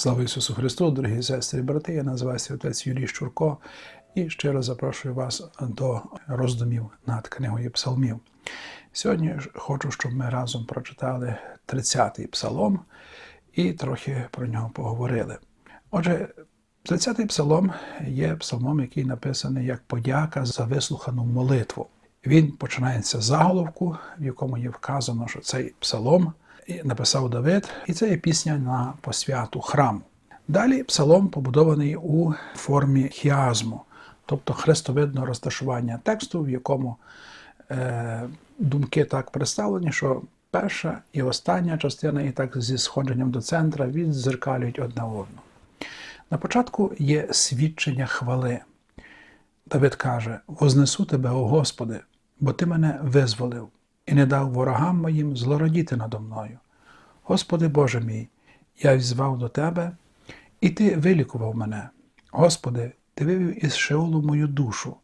Слава Ісусу Христу, дорогі сестри і брати. Я називаюся отець Юрій Щурко і щиро запрошую вас до роздумів над книгою Псалмів. Сьогодні хочу, щоб ми разом прочитали 30-й псалом і трохи про нього поговорили. Отже, 30-й псалом є псалмом, який написаний як подяка за вислухану молитву. Він починається з заголовку, в якому є вказано, що цей псалом написав Давид, і це є пісня на посвяту храму. Далі псалом побудований у формі хіазму, тобто хрестовидного розташування тексту, в якому е, думки так представлені, що перша і остання частина, і так зі сходженням до центра відзеркалюють одна одну. На початку є свідчення хвали. Давид каже: Вознесу тебе, о Господи, бо Ти мене визволив і не дав ворогам моїм злородіти надо мною. Господи Боже мій, я взвав до Тебе, і Ти вилікував мене. Господи, Ти вивів із Шеолу мою душу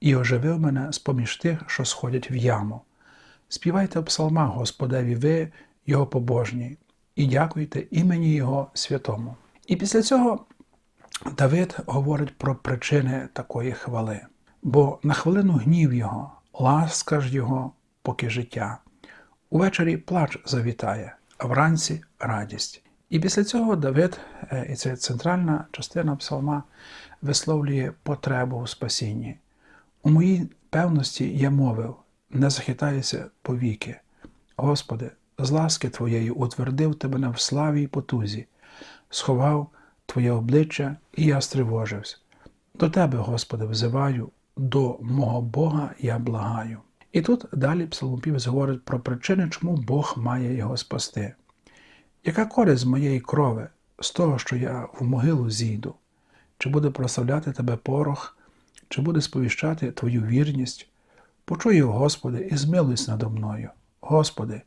і оживив мене з поміж тих, що сходять в яму. Співайте псалма, Господеві, ви, Його побожні, і дякуйте імені Його святому. І після цього Давид говорить про причини такої хвали, бо на хвилину гнів Його, ласка ж Його, поки життя. Увечері плач завітає, а вранці радість. І після цього Давид, і це центральна частина псалма, висловлює потребу у спасінні. У моїй певності я мовив, не захитаюся повіки. Господи, з ласки Твоєї утвердив тебе в славі й потузі, сховав Твоє обличчя, і я стривожився. До Тебе, Господи, взиваю, до мого Бога я благаю. І тут далі псалмопівець говорить про причини, чому Бог має його спасти. Яка користь з моєї крови, з того, що я в могилу зійду? Чи буде прославляти тебе порох, чи буде сповіщати Твою вірність? Почую, Господи, і змилуйся надо мною. Господи,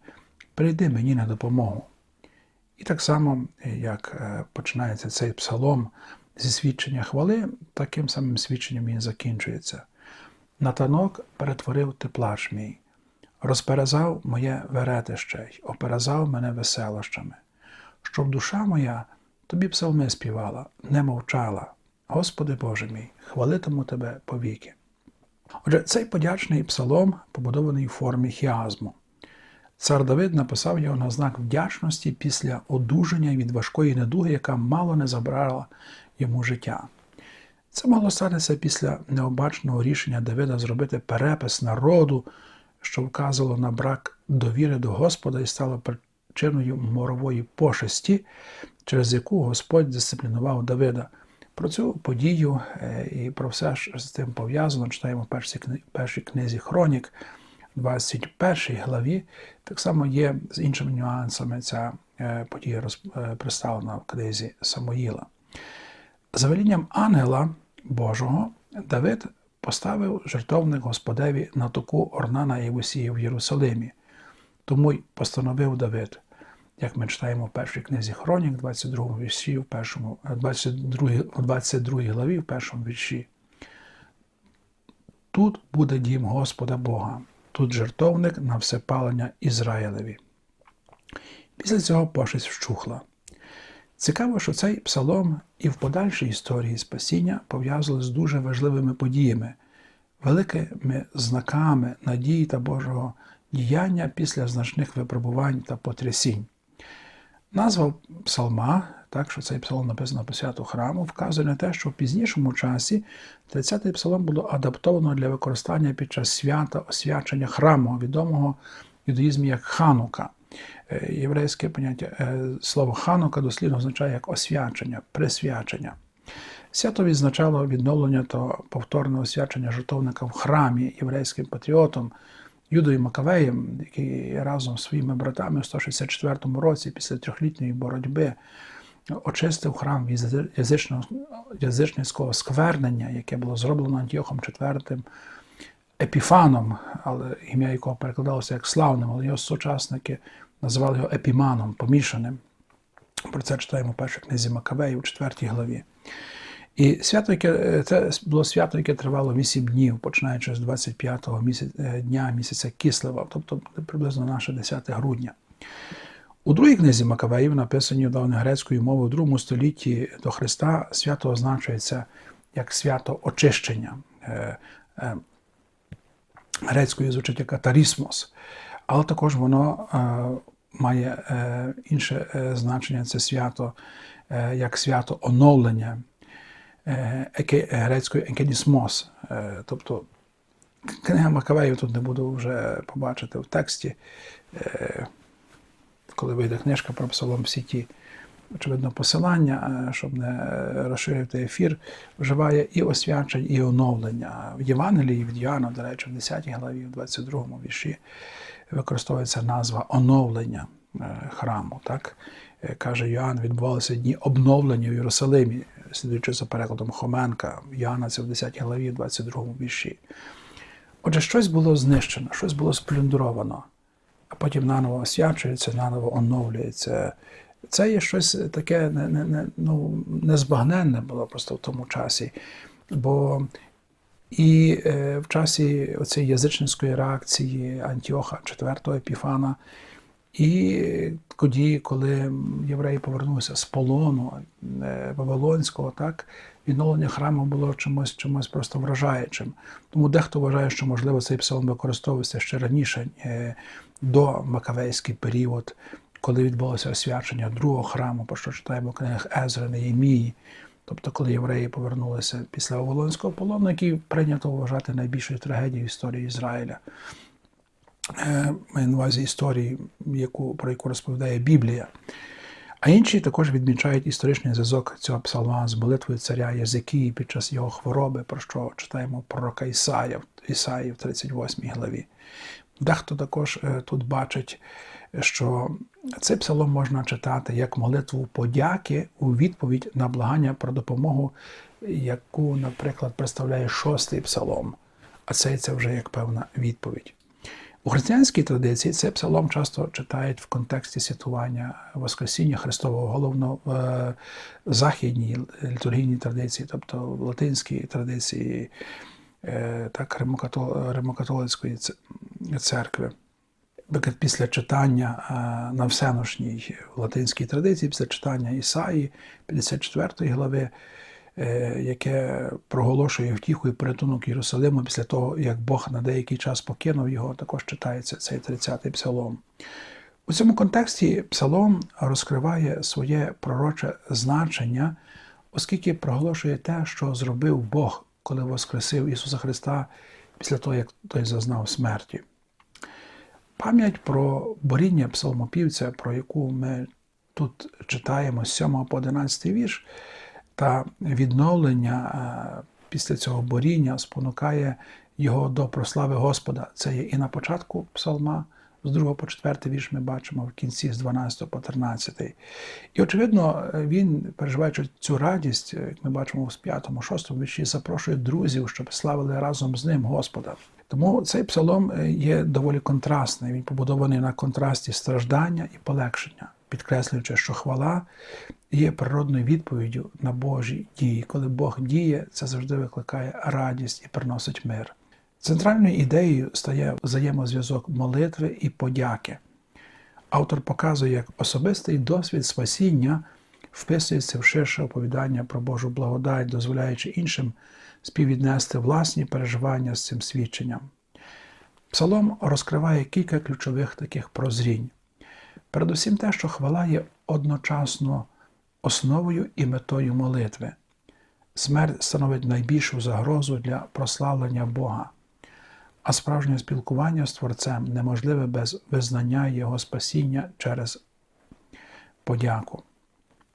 прийди мені на допомогу. І так само, як починається цей псалом зі свідчення хвали, таким самим свідченням він закінчується. На танок перетворив ти плач мій, розперезав моє веретище й оперезав мене веселощами, щоб душа моя тобі псалми співала, не мовчала. Господи Боже мій, хвалитиму тебе повіки. Отже, цей подячний псалом побудований у формі хіазму. Цар Давид написав його на знак вдячності після одужання від важкої недуги, яка мало не забрала йому життя. Це могло статися після необачного рішення Давида зробити перепис народу, що вказувало на брак довіри до Господа і стало причиною морової пошесті, через яку Господь дисциплінував Давида. Про цю подію і про все, що з цим пов'язано, читаємо в першій книзі Хронік, 21 главі. Так само є з іншими нюансами ця подія представлена в книзі Самоїла. За велінням ангела Божого Давид поставив жертовник Господеві на току Орнана Євусії в Єрусалимі. Тому й постановив Давид, як ми читаємо в першій книзі Хронік, 22 вірші, в першому, 22, 22 главі, в першому вірші. Тут буде дім Господа Бога, тут жертовник на всепалення Ізраїлеві. Після цього пошесть вщухла. Цікаво, що цей псалом і в подальшій історії спасіння пов'язали з дуже важливими подіями, великими знаками надії та Божого діяння після значних випробувань та потрясінь. Назва псалма, так що цей псалом написано по святу храму, вказує на те, що в пізнішому часі 30-й псалом було адаптовано для використання під час свята освячення храму, відомого в юдаїзмі як ханука. Єврейське поняття слово ханука дослідно означає як освячення, присвячення. Свято відзначало відновлення та повторне освячення жертовника в храмі єврейським патріотом Юдою Макавеєм, який разом з своїми братами у 164 році після трьохлітньої боротьби очистив храм від язичницького сквернення, яке було зроблено Антіохом IV Епіфаном, але ім'я якого перекладалося як славним, але його сучасники називали його епіманом, помішаним. Про це читаємо в першій книзі Макавеї у 4 главі. І свято, яке це було свято, яке тривало 8 днів, починаючи з 25-го місяця, дня місяця Кислива, тобто приблизно наше 10 грудня. У другій книзі Макавеїв, написаній давньогрецькою мовою у другому столітті до Христа, свято означується як свято очищення. Е, е, Грецькою звучить як катарісмос, але також воно е, має е, інше е, значення це свято е, як свято оновлення е, еке- грецькою екенісмос. Е, тобто книга Макавеїв тут не буду вже побачити в тексті. Коли вийде книжка про псалом всі ті, очевидно, посилання, щоб не розширити ефір, вживає і освячень, і оновлення. В Євангелії від Йоанна, до речі, в 10 главі, в 22 вірші використовується назва оновлення е, храму. Так? Е, Каже Йоанн, відбувалися дні обновлення в Єрусалимі, слідуючи за перекладом Хоменка. Йоанна це в 10 главі, 22 вірші. Отже, щось було знищено, щось було сплюндровано, а потім наново освячується, наново оновлюється. Це є щось таке не, не, не, ну, незбагненне було просто в тому часі. Бо і е, в часі оцієї язичницької реакції Антіоха IV Епіфана, і тоді, коли євреї повернулися з полону е, Вавилонського, так, відновлення храму було чимось, чимось просто вражаючим. Тому дехто вважає, що можливо цей псалом використовувався ще раніше, е, до Макавейський період, коли відбулося освячення другого храму, про що читаємо книгах Езра, Неємії. Тобто, коли євреї повернулися після Вавилонського полону, який прийнято вважати найбільшою трагедією історії Ізраїля. Е, Маю на увазі історії, яку, про яку розповідає Біблія. А інші також відмічають історичний зв'язок цього псалма з молитвою царя Язикії під час його хвороби, про що читаємо пророка Ісая, в- Ісаї в 38 главі. Дехто також е, тут бачить, що цей псалом можна читати як молитву подяки у відповідь на благання про допомогу, яку, наприклад, представляє шостий псалом. А цей це вже як певна відповідь. У християнській традиції цей псалом часто читають в контексті святкування Воскресіння Христового, головно в е, західній літургійній традиції, тобто в латинській традиції е, так, римокатол- римокатолицької церкви. Наприклад, Після читання е, на всеношній латинській традиції, після читання Ісаї 54 глави, е, яке проголошує втіху і порятунок Єрусалиму після того, як Бог на деякий час покинув його, також читається цей 30-й псалом. У цьому контексті псалом розкриває своє пророче значення, оскільки проголошує те, що зробив Бог, коли воскресив Ісуса Христа після того, як той зазнав смерті. Пам'ять про боріння псалмопівця, про яку ми тут читаємо з 7 по 11 вірш, та відновлення е, після цього боріння спонукає його до прослави Господа. Це є і на початку псалма, з 2 по 4 вірш ми бачимо в кінці з 12 по 13. І, очевидно, він, переживаючи цю радість, як ми бачимо з 5-6 вірші, запрошує друзів, щоб славили разом з ним Господа. Тому цей псалом е, є доволі контрастний. Він побудований на контрасті страждання і полегшення, підкреслюючи, що хвала є природною відповіддю на Божі дії. Коли Бог діє, це завжди викликає радість і приносить мир. Центральною ідеєю стає взаємозв'язок молитви і подяки. Автор показує, як особистий досвід спасіння вписується в ширше оповідання про Божу благодать, дозволяючи іншим співвіднести власні переживання з цим свідченням. Псалом розкриває кілька ключових таких прозрінь. Передусім те, що хвала є одночасно основою і метою молитви. Смерть становить найбільшу загрозу для прославлення Бога, а справжнє спілкування з Творцем неможливе без визнання Його спасіння через подяку.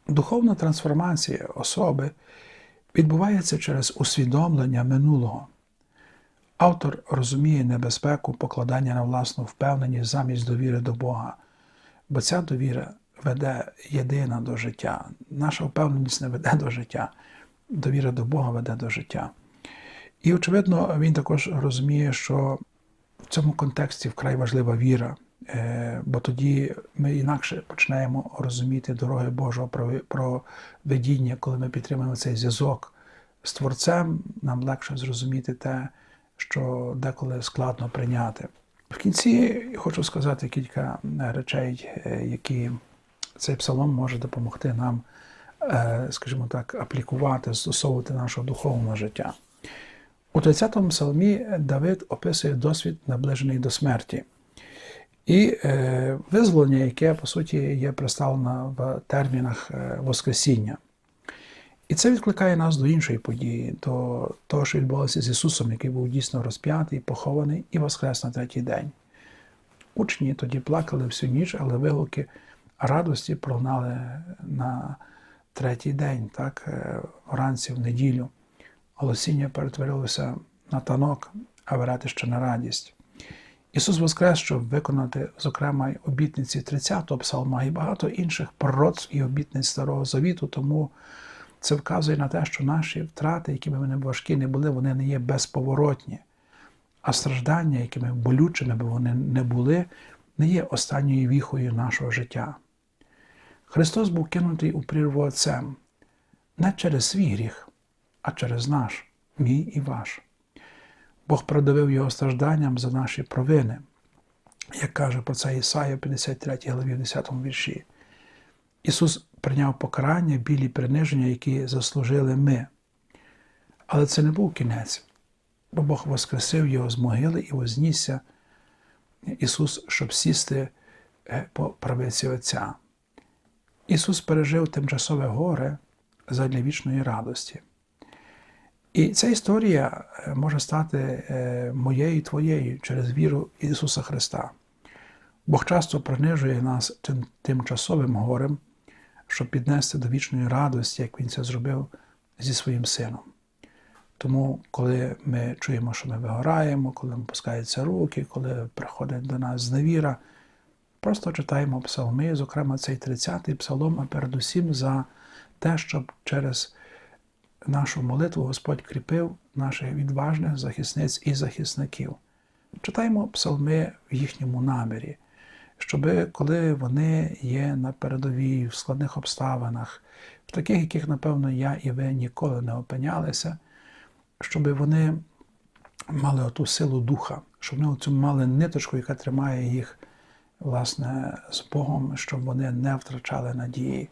Духовна трансформація особи відбувається через усвідомлення минулого. Автор розуміє небезпеку покладання на власну впевненість замість довіри до Бога, бо ця довіра веде єдина до життя. Наша впевненість не веде до життя, довіра до Бога веде до життя. І, очевидно, він також розуміє, що в цьому контексті вкрай важлива віра, бо тоді ми інакше почнемо розуміти дороги Божого прови- проведіння, коли ми підтримуємо цей зв'язок з Творцем, нам легше зрозуміти те, що деколи складно прийняти. В кінці хочу сказати кілька е, речей, е, які цей псалом може допомогти нам, е, скажімо так, аплікувати, застосовувати нашого духовного життя. У 30-му псалмі Давид описує досвід, наближений до смерті. І е, визволення, яке по суті є представлено в термінах е, Воскресіння. І це відкликає нас до іншої події, до того, що відбулося з Ісусом, який був дійсно розп'ятий, похований і воскрес на третій день. Учні тоді плакали всю ніч, але вигуки радості пролунали на третій день, так, е, вранці в неділю. Голосіння перетворилося на танок, а веретище на радість. Ісус Воскрес, щоб виконати, зокрема, обітниці 30-го псалма і багато інших пророцтв і обітниць Старого Завіту, тому це вказує на те, що наші втрати, якими вони важкі не були, вони не є безповоротні. А страждання, якими болючими б вони не були, не є останньою віхою нашого життя. Христос був кинутий у прірву Отцем не через свій гріх, а через наш, мій і ваш. Бог продавив його стражданням за наші провини, як каже про це Ісая 53 главі 10 вірші. Ісус прийняв покарання, білі приниження, які заслужили ми. Але це не був кінець, бо Бог воскресив його з могили і вознісся Ісус, щоб сісти е, по правиці Отця. Ісус пережив тимчасове горе задля вічної радості. І ця історія е, може стати е, моєю і твоєю через віру Ісуса Христа. Бог часто принижує нас тим тимчасовим горем, щоб піднести до вічної радості, як Він це зробив зі своїм сином. Тому, коли ми чуємо, що ми вигораємо, коли нам пускаються руки, коли приходить до нас зневіра, просто читаємо псалми, зокрема цей 30-й псалом, а передусім за те, щоб через нашу молитву Господь кріпив наших відважних захисниць і захисників. Читаємо псалми в їхньому намірі, щоб коли вони є на передовій в складних обставинах, в таких, яких, напевно, я і ви ніколи не опинялися, щоб вони мали оту силу духа, щоб вони оцю мали ниточку, яка тримає їх власне, з Богом, щоб вони не втрачали надії.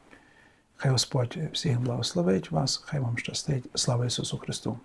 Хай Господь всіх благословить вас, хай вам щастить. Слава Ісусу Христу!